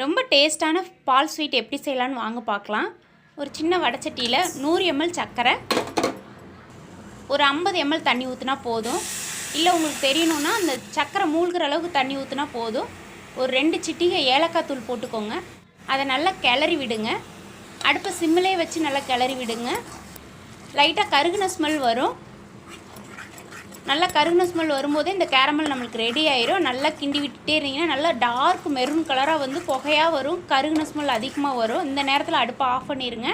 ரொம்ப டேஸ்டான பால் ஸ்வீட் எப்படி செய்யலான்னு வாங்க பார்க்கலாம். ஒரு சின்ன வடச்சட்டியில் நூறு எம்எல் சர்க்கரை ஒரு ஐம்பது எம்எல் தண்ணி ஊற்றினா போதும். இல்லை உங்களுக்கு தெரியணுன்னா அந்த சர்க்கரை மூழ்கிற அளவுக்கு தண்ணி ஊற்றினா போதும். ஒரு ரெண்டு சிட்டிகை ஏலக்காய் தூள் போட்டுக்கோங்க. அதை நல்லா கிளறி விடுங்க. அடுப்பை சிம்மிலே வச்சு நல்லா கிளறி விடுங்க. லைட்டாக கருகுன ஸ்மெல் வரும். நல்லா கருகுன ஸ்மெல் வரும்போதே இந்த கேரமல் நம்மளுக்கு ரெடி ஆயிரும். நல்லா கிண்டி விட்டுட்டே இருந்தீங்கன்னா நல்லா டார்க் மெரூன் கலராக வந்து புகையாக வரும். கருகுன ஸ்மெல் அதிகமாக வரும். இந்த நேரத்தில் அடுப்பை ஆஃப் பண்ணிடுங்க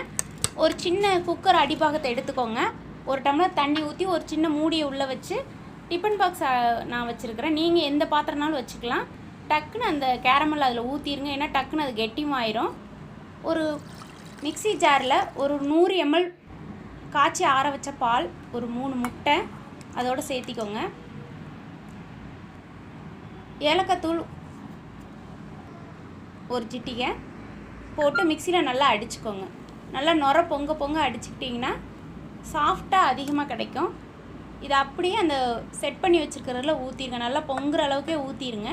ஒரு சின்ன குக்கர் அடிப்பாகத்தை எடுத்துக்கோங்க. ஒரு டம்ளர் தண்ணி ஊற்றி ஒரு சின்ன மூடியை உள்ளே வச்சு டிஃபன் பாக்ஸ் நான் வச்சுருக்கிறேன். நீங்கள் எந்த பாத்திரனாலும் வச்சுக்கலாம். டக்குன்னு அந்த கேரமல் அதில் ஊற்றிடுங்க ஏன்னா டக்குன்னு அது கெட்டியுமாயிரும் ஒரு மிக்ஸி ஜாரில் ஒரு நூறு எம்எல் காய்ச்சி ஆற வச்ச பால் ஒரு மூணு முட்டை அதோடு சேர்த்திக்கோங்க. ஏலக்காய் தூள் ஒரு சிட்டிகை போட்டு மிக்சியில் நல்லா அடிச்சுக்கோங்க. நல்லா நுர பொங்க பொங்க அடிச்சுக்கிட்டிங்கன்னா சாஃப்டாக அதிகமாக கிடைக்கும். இது அப்படியே அந்த செட் பண்ணி வச்சுருக்கிறதுல ஊற்றிருங்க நல்லா பொங்குற அளவுக்கே ஊற்றிடுங்க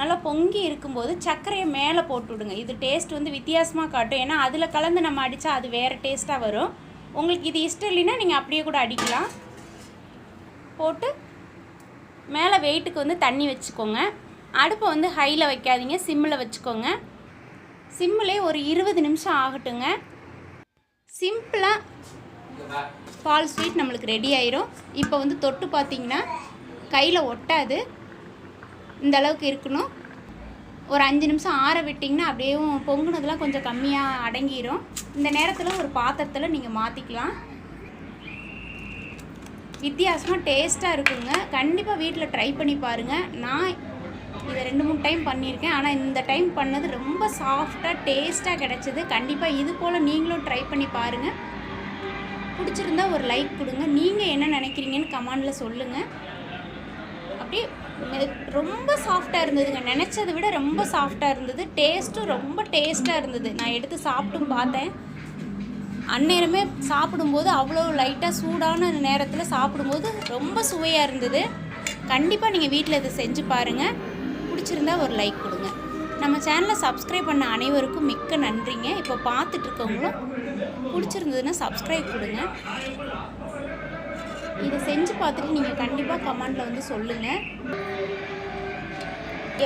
நல்லா பொங்கி இருக்கும்போது சர்க்கரையை மேலே போட்டு விடுங்க. இது டேஸ்ட் வந்து வித்தியாசமாக காட்டும். ஏன்னா அதில் கலந்து நம்ம அடித்தா அது வேறு டேஸ்ட்டாக வரும். உங்களுக்கு இது இஷ்டம் இல்லைன்னா நீங்கள் அப்படியே கூட அடிக்கலாம். போட்டு மேலே வெயிட்டுக்கு வந்து தண்ணி வச்சுக்கோங்க. அடுப்பை வந்து ஹையில் வைக்காதீங்க சிம்மில் வச்சுக்கோங்க. சிம்மிலே ஒரு இருபது நிமிஷம் ஆகட்டுங்க. சிம்பிளாக பால் ஸ்வீட் நம்மளுக்கு ரெடி ஆயிரும். இப்போ வந்து தொட்டு பார்த்தீங்கன்னா கையில் ஒட்டாது. இந்த அளவுக்கு இருக்கணும். ஒரு அஞ்சு நிமிஷம் ஆற விட்டிங்கன்னா அப்படியே பொங்குனதெல்லாம் கொஞ்சம் கம்மியாக அடங்கிரும். இந்த நேரத்தில் ஒரு பாத்திரத்தில் நீங்கள் மாற்றிக்கலாம் வித்தியாசமாக டேஸ்ட்டாக இருக்குங்க. கண்டிப்பாக வீட்டில் ட்ரை பண்ணி பாருங்கள் நான் இதை ரெண்டு மூணு டைம் பண்ணியிருக்கேன். ஆனால் இந்த டைம் பண்ணது ரொம்ப சாஃப்டாக டேஸ்ட்டாக கிடச்சிது. கண்டிப்பாக இது போல் நீங்களும் ட்ரை பண்ணி பாருங்கள் பிடிச்சிருந்தா ஒரு லைக் கொடுங்க. நீங்கள் என்ன நினைக்கிறீங்கன்னு கமெண்டில் சொல்லுங்கள் அப்படியே மெ- ரொம்ப சாஃப்டாக இருந்ததுங்க. நினச்சதை விட ரொம்ப சாஃப்டாக இருந்தது. டேஸ்ட்டும் ரொம்ப டேஸ்ட்டாக இருந்தது. நான் எடுத்து சாப்பிட்டும் பார்த்தேன். அந்நேரமே சாப்பிடும்போது அவ்வளோ லைட்டாக சூடான நேரத்தில் சாப்பிடும்போது ரொம்ப சுவையாக இருந்தது. கண்டிப்பாக நீங்கள் வீட்டில் இதை செஞ்சு பாருங்கள் பிடிச்சிருந்தா ஒரு லைக் கொடுங்க. நம்ம சேனலை சப்ஸ்கிரைப் பண்ண அனைவருக்கும் மிக்க நன்றிங்க. இப்போ பார்த்துட்டு இருக்கவங்களும் பிடிச்சிருந்ததுன்னா சப்ஸ்கிரைப் கொடுங்க. இதை செஞ்சு பார்த்துட்டு நீங்கள் கண்டிப்பாக கமெண்டில் வந்து சொல்லுங்கள்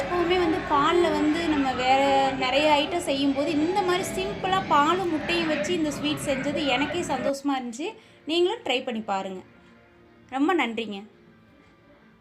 எப்போவுமே வந்து பாலில் வந்து நம்ம வேறு நிறைய ஐட்டம் செய்யும்போது இந்த மாதிரி சிம்பிளாக பாலும் முட்டையும் வச்சு இந்த ஸ்வீட் செஞ்சது எனக்கே சந்தோஷமாக இருந்துச்சு. நீங்களும் ட்ரை பண்ணி பாருங்கள் ரொம்ப நன்றிங்க.